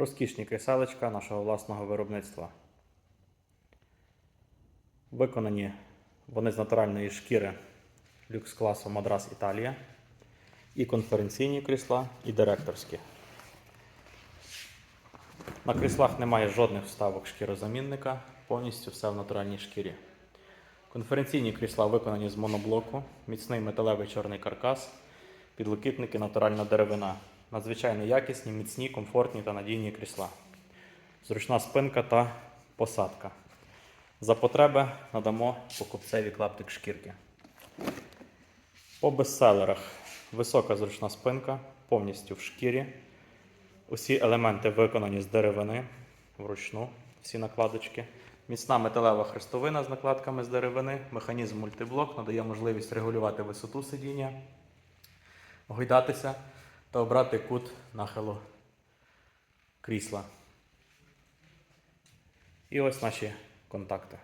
Розкішні кріселечка нашого власного виробництва. Виконані вони з натуральної шкіри люкс класу Мадрас Італія. І конференційні крісла, і директорські. На кріслах немає жодних вставок шкірозамінника, повністю все в натуральній шкірі. Конференційні крісла виконані з моноблоку, міцний металевий чорний каркас, підлокітники натуральна деревина. Надзвичайно якісні, міцні, комфортні та надійні крісла. Зручна спинка та посадка. За потреби надамо покупцеві клаптик шкірки. По бестселерах висока зручна спинка, повністю в шкірі. Усі елементи виконані з деревини вручну, всі накладочки. Міцна металева хрестовина з накладками з деревини, механізм мультиблок надає можливість регулювати висоту сидіння, гойдатися та обрати кут нахилу крісла. І ось наші контакти.